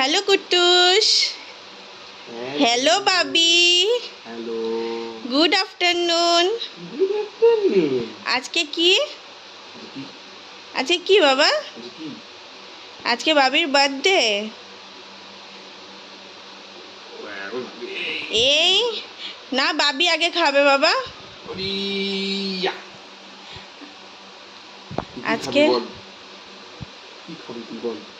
Hello Kuttus. Hello Babi. Hello. Good afternoon. আজকে কি? আজকে কি? বাবা? আজকে বাবির বার্থডে। এই না বাবি আগে খাবে বাবা। আজকে- কি খাবি তুই বল?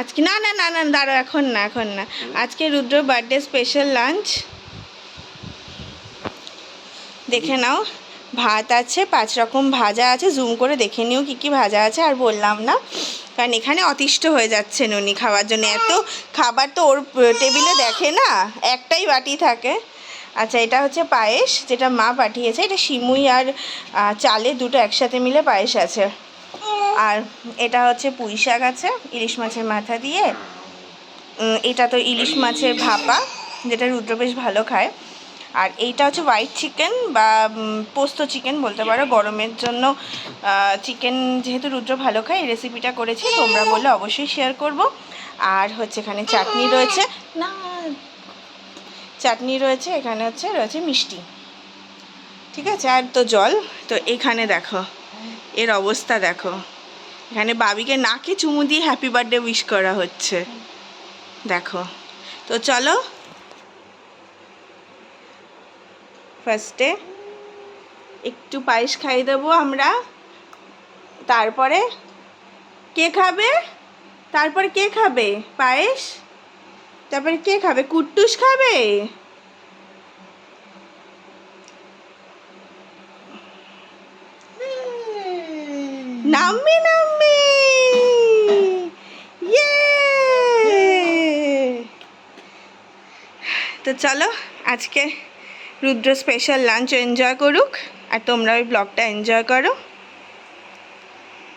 আজকে না না না না দাঁড়ো এখন না এখন না। আজকে রুদ্র বার্থডে স্পেশাল লাঞ্চ দেখে নাও, ভাত আছে, পাঁচ রকম ভাজা আছে জুম করে দেখে নিও কী কী ভাজা আছে, আর বললাম না। কারণ এখানে অতিষ্ঠ হয়ে যাচ্ছে উনি খাওয়ার জন্য। এত খাবার তো ওর টেবিলে দেখে না, একটাই বাটি থাকে। আচ্ছা এটা হচ্ছে পায়েস, যেটা মা পাঠিয়েছে। এটা সিমুই আর চালে দুটো একসাথে মিলে পায়েস আছে। আর এটা হচ্ছে পুঁই শাক আছে, ইলিশ মাছের মাথা দিয়ে। এটা তো ইলিশ মাছের ভাপা, যেটা রুদ্র বেশ ভালো খায়। আর এইটা হচ্ছে হোয়াইট চিকেন বা পোস্ত চিকেন বলতে পারো। গরমের জন্য চিকেন যেহেতু রুদ্র ভালো খায়, এই রেসিপিটা করেছি, তোমরা বললে অবশ্যই শেয়ার করব। আর হচ্ছে এখানে চাটনি রয়েছে। না চাটনি রয়েছে, এখানে হচ্ছে রয়েছে মিষ্টি। ঠিক আছে? আর তো জল, তো এখানে দেখো। এর অবস্থা দেখো। এখানে বাবিকে নাকে চুমু দিয়ে হ্যাপি বার্থডে উইশ করা হচ্ছে। দেখো। তো চলো। ফার্স্টে একটু পায়েস খাইয়ে দেবো আমরা। তারপরে কে খাবে? তারপরে কে খাবে? পায়েস? তারপরে কে খাবে? কুট্টুস খাবে? নামবে নামবে তো চলো, আজকে রুদ্র স্পেশাল লাঞ্চ এনজয় করুক, আর তোমরা ওই ব্লগটা এনজয় করো।